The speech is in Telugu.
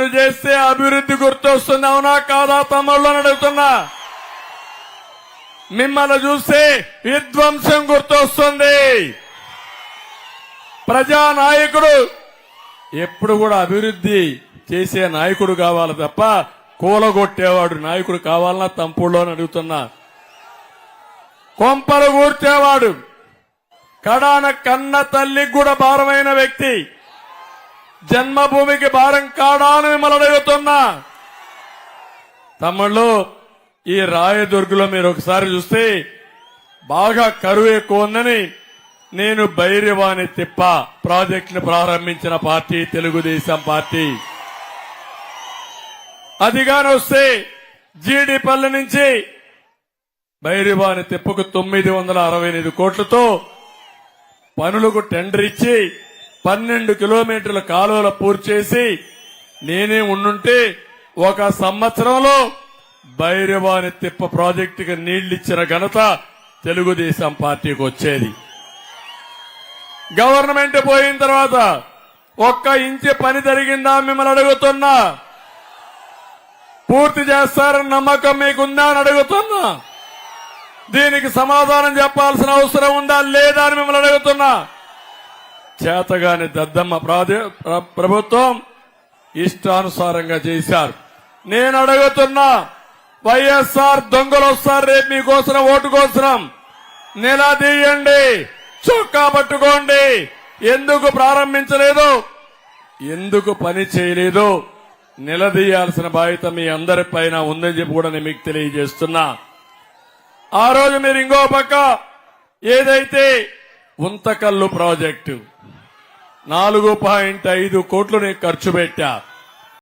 నేను చేస్తే అభివృద్ధి గుర్తొస్తుంది. అవునా కాదా తమ్ముళ్ళు అడుగుతున్నా మిమ్మల్ని చూస్తే విధ్వంసం గుర్తొస్తుంది. ప్రజానాయకుడు ఎప్పుడు కూడా అభివృద్ధి చేసే నాయకుడు కావాలి తప్ప కూలగొట్టేవాడు నాయకుడు కావాలన్నా తంపుళ్ళు అని అడుగుతున్నా కొంపలు కూర్చేవాడు కడాన కన్న తల్లికి కూడా భారమైన వ్యక్తి. జన్మభూమికి భారం కాడా అని మిమ్మల్ని అడుగుతున్నా. తమ్ముళ్ళు ఈ రాయదుర్గులో మీరు ఒకసారి చూస్తే బాగా కరువు ఎక్కువ ఉందని నేను బైరవాణి తిప్ప ప్రాజెక్టును ప్రారంభించిన పార్టీ తెలుగుదేశం పార్టీ. అదిగాని వస్తే జీడిపల్లి నుంచి బైరివాని తిప్పకు తొమ్మిది వందల అరవై ఐదు కోట్లతో పనులకు టెండర్ ఇచ్చి పన్నెండు కిలోమీటర్ల కాలువలు పూర్తి చేసి నేనే ఉండుంటే ఒక సంవత్సరంలో బైరవాని తిప్ప ప్రాజెక్టుకి నీళ్ళిచ్చిన ఘనత తెలుగుదేశం పార్టీకి వచ్చేది. గవర్నమెంట్ పోయిన తర్వాత ఒక్క ఇంచి పని జరిగిందా మిమ్మల్ని అడుగుతున్నా. పూర్తి చేస్తారని నమ్మకం మీకుందా అని అడుగుతున్నా. దీనికి సమాధానం చెప్పాల్సిన అవసరం ఉందా లేదా అని మిమ్మల్ని అడుగుతున్నా. చేతగాని దద్దమ్మ ప్ర- ప్రభుత్వం ఇష్టానుసారంగా చేశారు. నేను అడుగుతున్నా వైఎస్ఆర్ దొంగలు వస్తారు రేపు మీకోసం ఓటు కోసం నిలదీయండి చొక్కా పట్టుకోండి. ఎందుకు ప్రారంభించలేదు? ఎందుకు పని చేయలేదు? నిలదీయాల్సిన బాధ్యత మీ అందరి పైన ఉందని చెప్పి కూడా నేను మీకు తెలియజేస్తున్నా. ఆ రోజు మీరు ఇంకో పక్క ఏదైతే ఉంతకల్లు ప్రాజెక్టు. నాలుగు పాయింట్ ఐదు కోట్లు నేను ఖర్చు పెట్టా.